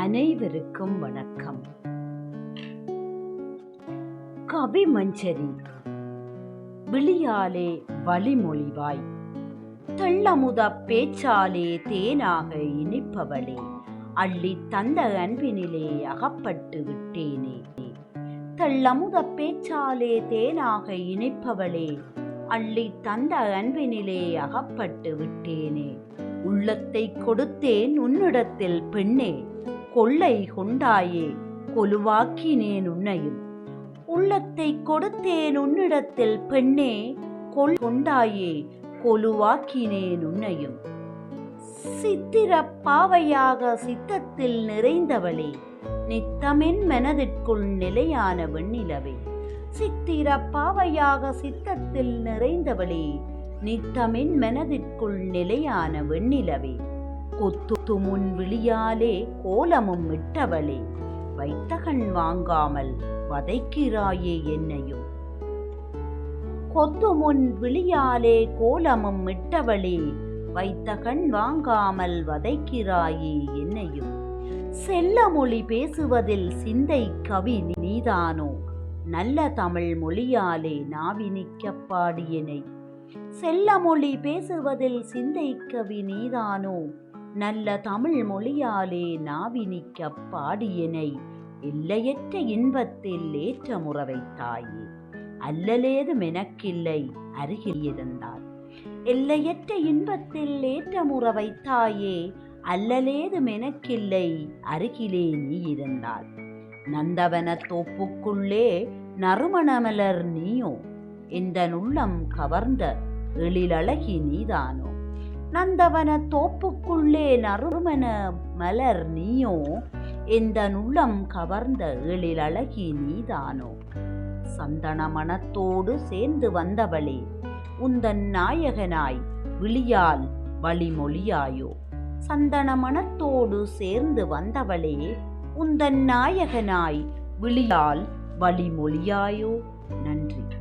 அனைவருக்கும் வணக்கம். கவி மஞ்சரி. விழியாலே வழிமொழிவாய். தெள்ளமுத பேச்சாலே தேனாக இனிப்பவளே. அள்ளி தந்த அன்பினிலே அகப்பட்டு விட்டேனே. தெள்ளமுத பேச்சாலே தேனாக இனிப்பவளே. அள்ளி தந்த அன்பினிலே அகப்பட்டு விட்டேனே. உள்ளத்தை கொடுத்தேன் உன்னிடத்தில் பெண்ணே. கொள்ளை கொண்டாயே கொலுவாக்கினேன் உன்னையும். உள்ளத்தை கொடுத்தேன் உன்னிடத்தில் பெண்ணே கொள் கொண்டாயே கொலுவாக்கினேன் உன்னையும். சித்திர பாவையாக சித்தத்தில் நிறைந்தவளே நித்தமின் மனதிற்குள் நிலையான வெண்ணிலவே. சித்திர பாவையாக சித்தத்தில் நிறைந்தவளே நித்தமின் மனதிற்குள் நிலையான வெண்ணிலவே. கொத்து முன் விழியாலே கோலமும் இட்டவளே வைத்தகன் வாங்காமல் வதைக்கிறாயே என்னையும். கொத்து முன் விழியாலே கோலமும் இட்டவளே வைத்தகன் வாங்காமல் வதைக்கிறாயே என்னையும். செல்ல மொழி பேசுவதில் சிந்தை கவி நீதானோ நல்ல தமிழ் மொழியாலே நாவினிக்க பாடியனை. செல்ல மொழி பேசுவதில் சிந்தை கவி நீதானோ நல்ல தமிழ் மொழியாலே நாவினிக்க பாடியனை எல்லையற்ற இன்பத்தில் ஏற்ற முறவைத்தாயே. அல்லலேது மெனக்கில்லை அருகில் இருந்தால் எல்லையற்ற இன்பத்தில் ஏற்ற முறவைத்தாயே அல்லலேது மெனக்கில்லை அருகிலே நீ இருந்தால் நந்தவன தோப்புக்குள்ளே நறுமணமலர் நீயோ இந்த உள்ளம் கவர்ந்த எழிலழகி நீதானோ. நந்தவன தோப்புக்குள்ளே நறுமண மலர் நீயோ? எந்த நுள்ளம் கவர்ந்த எழிலழகி நீதானோ? சந்தன மனத்தோடு சேர்ந்து வந்தவளே உந்தன் நாயகனாய் விழியால் வழிமொழியாயோ? சந்தன மனத்தோடு சேர்ந்து வந்தவளே உந்தன் நாயகனாய் விழியால் வழிமொழியாயோ? நன்றி.